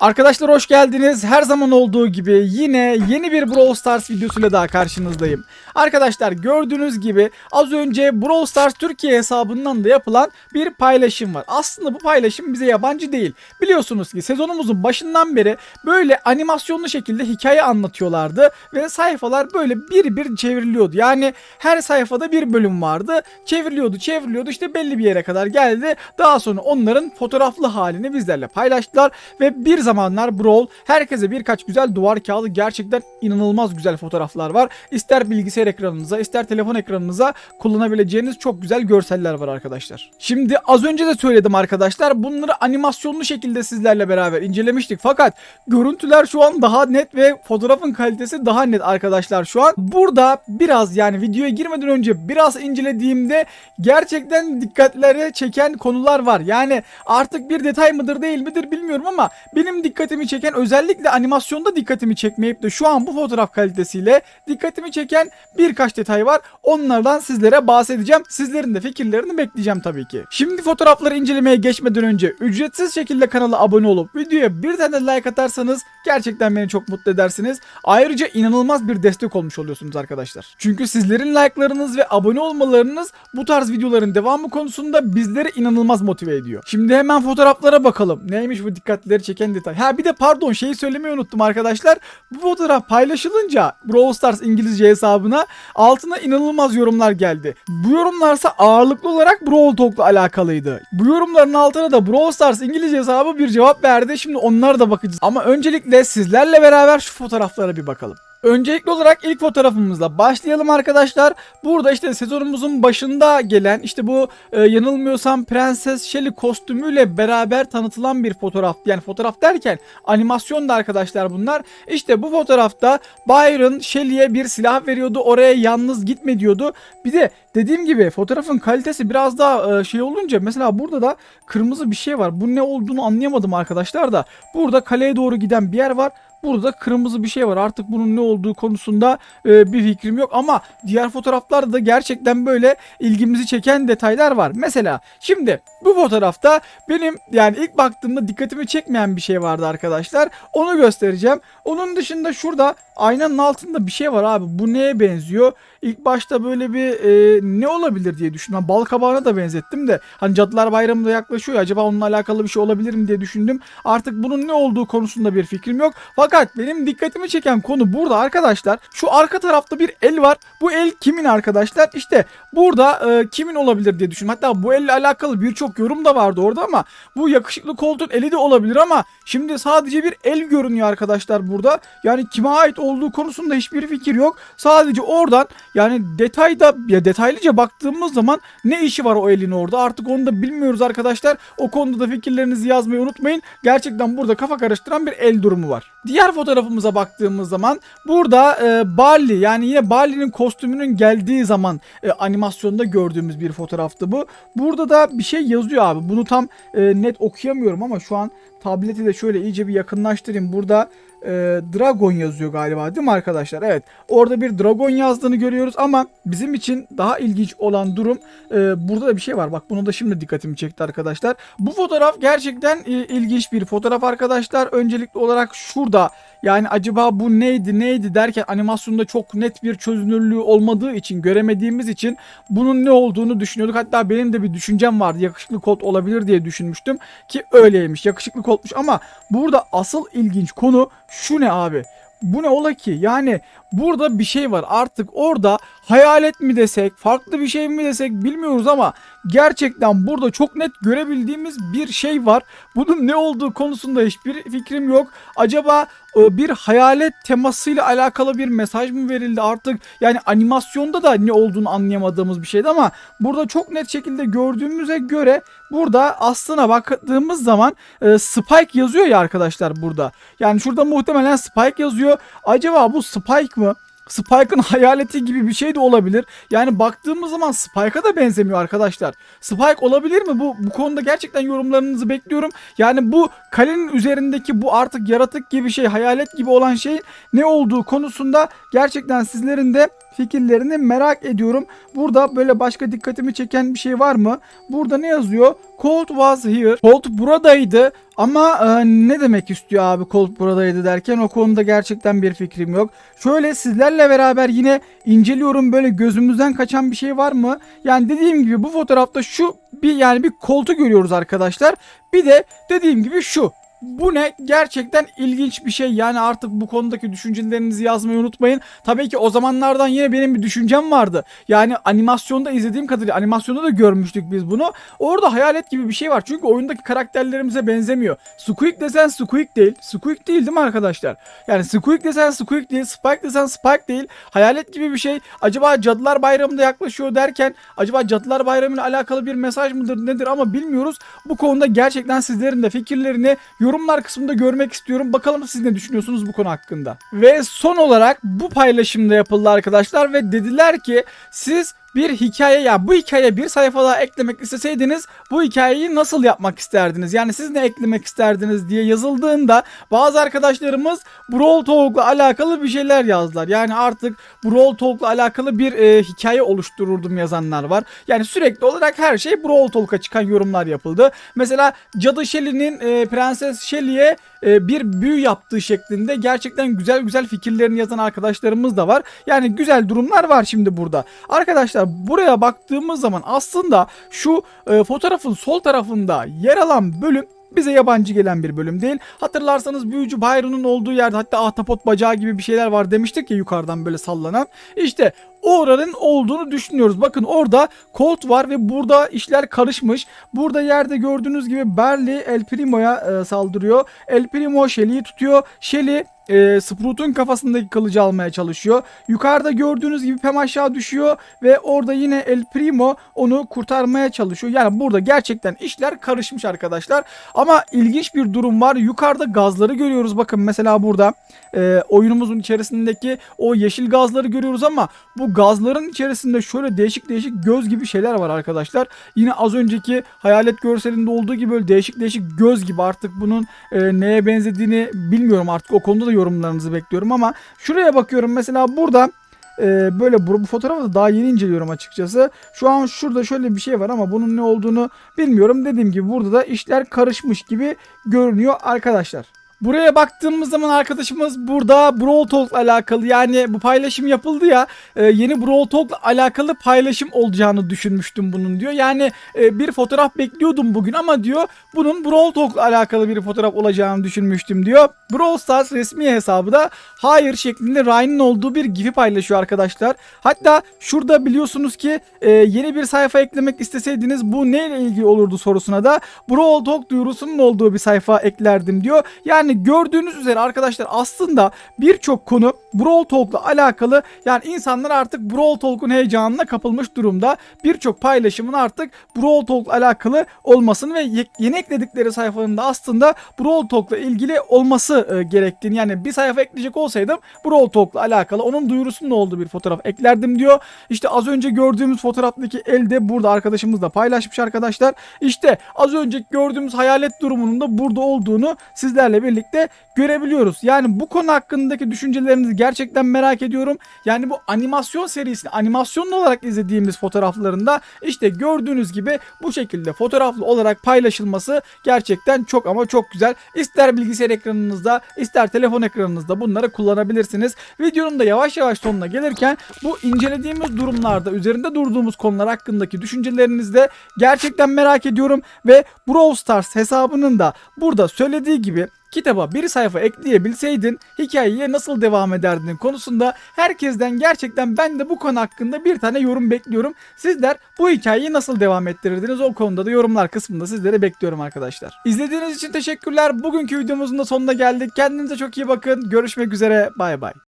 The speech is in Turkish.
Arkadaşlar hoş geldiniz. Her zaman olduğu gibi yine yeni bir Brawl Stars videosuyla daha karşınızdayım. Arkadaşlar gördüğünüz gibi az önce Brawl Stars Türkiye hesabından da yapılan bir paylaşım var. Aslında bu paylaşım bize yabancı değil. Biliyorsunuz ki sezonumuzun başından beri böyle animasyonlu şekilde hikaye anlatıyorlardı ve sayfalar böyle bir bir çevriliyordu. Yani her sayfada bir bölüm vardı. Çevriliyordu, çevriliyordu işte belli bir yere kadar geldi. Daha sonra onların fotoğraflı halini bizlerle paylaştılar ve bir zamanlar Brawl herkese birkaç güzel duvar kağıdı gerçekten inanılmaz güzel fotoğraflar var. İster bilgisayar ekranınıza ister telefon ekranınıza kullanabileceğiniz çok güzel görseller var arkadaşlar. Şimdi az önce de söyledim arkadaşlar bunları animasyonlu şekilde sizlerle beraber incelemiştik fakat görüntüler şu an daha net ve fotoğrafın kalitesi daha net arkadaşlar şu an. Burada biraz yani videoya girmeden önce biraz incelediğimde gerçekten dikkatlere çeken konular var. Yani artık bir detay mıdır değil midir bilmiyorum ama benim dikkatimi çeken özellikle animasyonda dikkatimi çekmeyip de şu an bu fotoğraf kalitesiyle dikkatimi çeken birkaç detay var. Onlardan sizlere bahsedeceğim. Sizlerin de fikirlerini bekleyeceğim tabii ki. Şimdi fotoğrafları incelemeye geçmeden önce ücretsiz şekilde kanala abone olup videoya bir tane like atarsanız gerçekten beni çok mutlu edersiniz. Ayrıca inanılmaz bir destek olmuş oluyorsunuz arkadaşlar. Çünkü sizlerin like'larınız ve abone olmalarınız bu tarz videoların devamı konusunda bizleri inanılmaz motive ediyor. Şimdi hemen fotoğraflara bakalım. Neymiş bu dikkatleri çeken detay. Ha bir de pardon şeyi söylemeyi unuttum arkadaşlar. Bu fotoğraf paylaşılınca Brawl Stars İngilizce hesabına altına inanılmaz yorumlar geldi. Bu yorumlarsa ağırlıklı olarak Brawl Talk'la alakalıydı. Bu yorumların altına da Brawl Stars İngilizce hesabı bir cevap verdi. Şimdi onlara da bakacağız. Ama öncelikle sizlerle beraber şu fotoğraflara bir bakalım. Öncelikli olarak ilk fotoğrafımızla başlayalım arkadaşlar. Burada işte sezonumuzun başında gelen işte bu e, yanılmıyorsam Prenses Shelly kostümüyle beraber tanıtılan bir fotoğraf. Yani fotoğraf derken animasyon da arkadaşlar bunlar. İşte bu fotoğrafta Byron Shelly'e bir silah veriyordu. Oraya yalnız gitme diyordu. Bir de dediğim gibi fotoğrafın kalitesi biraz daha e, şey olunca mesela burada da kırmızı bir şey var. Bu ne olduğunu anlayamadım arkadaşlar da. Burada kaleye doğru giden bir yer var. Burada kırmızı bir şey var. Artık bunun ne olduğu konusunda e, bir fikrim yok ama diğer fotoğraflarda da gerçekten böyle ilgimizi çeken detaylar var. Mesela şimdi bu fotoğrafta benim yani ilk baktığımda dikkatimi çekmeyen bir şey vardı arkadaşlar. Onu göstereceğim. Onun dışında şurada aynanın altında bir şey var abi. Bu neye benziyor? İlk başta böyle bir e, ne olabilir diye düşündüm. Bal kabağına da benzettim de hani Cadılar Bayramı da yaklaşıyor. ya, Acaba onunla alakalı bir şey olabilir mi diye düşündüm. Artık bunun ne olduğu konusunda bir fikrim yok. Fakat benim dikkatimi çeken konu burada arkadaşlar. Şu arka tarafta bir el var. Bu el kimin arkadaşlar? İşte burada e, kimin olabilir diye düşündüm. Hatta bu elle alakalı birçok yorum da vardı orada ama bu yakışıklı koltuğun eli de olabilir ama şimdi sadece bir el görünüyor arkadaşlar burada. Yani kime ait olduğu konusunda hiçbir fikir yok. Sadece oradan yani detayda ya detaylıca baktığımız zaman ne işi var o elin orada artık onu da bilmiyoruz arkadaşlar. O konuda da fikirlerinizi yazmayı unutmayın. Gerçekten burada kafa karıştıran bir el durumu var. Diğer fotoğrafımıza baktığımız zaman burada e, Barley yani yine Barley'nin kostümünün geldiği zaman e, animasyonda gördüğümüz bir fotoğraftı bu. Burada da bir şey yazıyor abi. Bunu tam e, net okuyamıyorum ama şu an tableti de şöyle iyice bir yakınlaştırayım. Burada e, Dragon yazıyor galiba değil mi arkadaşlar? Evet. Orada bir Dragon yazdığını görüyoruz ama bizim için daha ilginç olan durum e, burada da bir şey var. Bak bunu da şimdi dikkatimi çekti arkadaşlar. Bu fotoğraf gerçekten e, ilginç bir fotoğraf arkadaşlar. Öncelikli olarak şurada yani acaba bu neydi neydi derken animasyonda çok net bir çözünürlüğü olmadığı için göremediğimiz için bunun ne olduğunu düşünüyorduk. Hatta benim de bir düşüncem vardı. Yakışıklı kod olabilir diye düşünmüştüm ki öyleymiş. Yakışıklı kodmuş ama burada asıl ilginç konu şu ne abi? Bu ne ola ki? Yani burada bir şey var. Artık orada hayalet mi desek, farklı bir şey mi desek bilmiyoruz ama gerçekten burada çok net görebildiğimiz bir şey var. Bunun ne olduğu konusunda hiçbir fikrim yok. Acaba e, bir hayalet temasıyla alakalı bir mesaj mı verildi artık? Yani animasyonda da ne olduğunu anlayamadığımız bir şeydi ama burada çok net şekilde gördüğümüze göre burada aslına baktığımız zaman e, Spike yazıyor ya arkadaşlar burada. Yani şurada muhtemelen Spike yazıyor. Acaba bu Spike mı? Spike'ın hayaleti gibi bir şey de olabilir. Yani baktığımız zaman Spike'a da benzemiyor arkadaşlar. Spike olabilir mi? Bu bu konuda gerçekten yorumlarınızı bekliyorum. Yani bu kalenin üzerindeki bu artık yaratık gibi şey, hayalet gibi olan şeyin ne olduğu konusunda gerçekten sizlerin de fikirlerini merak ediyorum. Burada böyle başka dikkatimi çeken bir şey var mı? Burada ne yazıyor? Colt was here. Colt buradaydı ama e, ne demek istiyor abi Colt buradaydı derken o konuda gerçekten bir fikrim yok. Şöyle sizlerle beraber yine inceliyorum böyle gözümüzden kaçan bir şey var mı? Yani dediğim gibi bu fotoğrafta şu bir yani bir koltu görüyoruz arkadaşlar. Bir de dediğim gibi şu. Bu ne? Gerçekten ilginç bir şey. Yani artık bu konudaki düşüncelerinizi yazmayı unutmayın. Tabii ki o zamanlardan yine benim bir düşüncem vardı. Yani animasyonda izlediğim kadarıyla animasyonda da görmüştük biz bunu. Orada hayalet gibi bir şey var. Çünkü oyundaki karakterlerimize benzemiyor. Squeak desen Squeak değil. Squeak değil değil mi arkadaşlar? Yani Squeak desen Squeak değil. Spike desen Spike değil. Hayalet gibi bir şey. Acaba Cadılar Bayramı da yaklaşıyor derken acaba Cadılar Bayramı ile alakalı bir mesaj mıdır nedir ama bilmiyoruz. Bu konuda gerçekten sizlerin de fikirlerini yorumlar kısmında görmek istiyorum. Bakalım siz ne düşünüyorsunuz bu konu hakkında. Ve son olarak bu paylaşımda yapıldı arkadaşlar ve dediler ki siz bir hikaye ya bu hikaye bir sayfa daha eklemek isteseydiniz bu hikayeyi nasıl yapmak isterdiniz? Yani siz ne eklemek isterdiniz diye yazıldığında bazı arkadaşlarımız Brawl Talk'la alakalı bir şeyler yazdılar. Yani artık Brawl Talk'la alakalı bir e, hikaye oluştururdum yazanlar var. Yani sürekli olarak her şey Brawl Talk'a çıkan yorumlar yapıldı. Mesela Cadı Shelly'nin e, Prenses Shelly'e e, bir büyü yaptığı şeklinde gerçekten güzel güzel fikirlerini yazan arkadaşlarımız da var. Yani güzel durumlar var şimdi burada. Arkadaşlar buraya baktığımız zaman aslında şu e, fotoğrafın sol tarafında yer alan bölüm bize yabancı gelen bir bölüm değil. Hatırlarsanız büyücü Byron'un olduğu yerde hatta ahtapot bacağı gibi bir şeyler var demiştik ya yukarıdan böyle sallanan. İşte oranın olduğunu düşünüyoruz. Bakın orada Colt var ve burada işler karışmış. Burada yerde gördüğünüz gibi Barley El Primo'ya e, saldırıyor. El Primo Shelly'yi tutuyor. Shelly e, Sprout'un kafasındaki kılıcı almaya çalışıyor. Yukarıda gördüğünüz gibi Pem aşağı düşüyor ve orada yine El Primo onu kurtarmaya çalışıyor. Yani burada gerçekten işler karışmış arkadaşlar. Ama ilginç bir durum var. Yukarıda gazları görüyoruz. Bakın mesela burada e, oyunumuzun içerisindeki o yeşil gazları görüyoruz ama bu gazların içerisinde şöyle değişik değişik göz gibi şeyler var arkadaşlar. Yine az önceki hayalet görselinde olduğu gibi böyle değişik değişik göz gibi artık bunun e, neye benzediğini bilmiyorum artık o konuda da yorumlarınızı bekliyorum ama şuraya bakıyorum mesela burada e, böyle bu, bu fotoğrafı da daha yeni inceliyorum açıkçası. Şu an şurada şöyle bir şey var ama bunun ne olduğunu bilmiyorum. Dediğim gibi burada da işler karışmış gibi görünüyor arkadaşlar. Buraya baktığımız zaman arkadaşımız burada Brawl Talk'la alakalı yani bu paylaşım yapıldı ya e, yeni Brawl Talk'la alakalı paylaşım olacağını düşünmüştüm bunun diyor. Yani e, bir fotoğraf bekliyordum bugün ama diyor bunun Brawl Talk'la alakalı bir fotoğraf olacağını düşünmüştüm diyor. Brawl Stars resmi hesabı da hayır şeklinde Ryan'ın olduğu bir gif'i paylaşıyor arkadaşlar. Hatta şurada biliyorsunuz ki e, yeni bir sayfa eklemek isteseydiniz bu neyle ilgili olurdu sorusuna da Brawl Talk duyurusunun olduğu bir sayfa eklerdim diyor. Yani gördüğünüz üzere arkadaşlar aslında birçok konu Brawl Talk'la alakalı yani insanlar artık Brawl Talk'un heyecanına kapılmış durumda. Birçok paylaşımın artık Brawl Talk'la alakalı olmasını ve ye- yeni ekledikleri sayfanın da aslında Brawl Talk'la ilgili olması e, gerektiğini yani bir sayfa ekleyecek olsaydım Brawl Talk'la alakalı onun duyurusunun olduğu bir fotoğraf eklerdim diyor. İşte az önce gördüğümüz fotoğraftaki elde burada arkadaşımız da paylaşmış arkadaşlar. İşte az önce gördüğümüz hayalet durumunun da burada olduğunu sizlerle birlikte görebiliyoruz. Yani bu konu hakkındaki düşüncelerinizi gerçekten merak ediyorum. Yani bu animasyon serisini animasyonlu olarak izlediğimiz fotoğraflarında işte gördüğünüz gibi bu şekilde fotoğraflı olarak paylaşılması gerçekten çok ama çok güzel. İster bilgisayar ekranınızda ister telefon ekranınızda bunları kullanabilirsiniz. Videonun da yavaş yavaş sonuna gelirken bu incelediğimiz durumlarda üzerinde durduğumuz konular hakkındaki düşüncelerinizi de gerçekten merak ediyorum ve Brawl Stars hesabının da burada söylediği gibi kitaba bir sayfa ekleyebilseydin hikayeye nasıl devam ederdin konusunda herkesten gerçekten ben de bu konu hakkında bir tane yorum bekliyorum. Sizler bu hikayeyi nasıl devam ettirirdiniz o konuda da yorumlar kısmında sizleri bekliyorum arkadaşlar. İzlediğiniz için teşekkürler. Bugünkü videomuzun da sonuna geldik. Kendinize çok iyi bakın. Görüşmek üzere. Bay bay.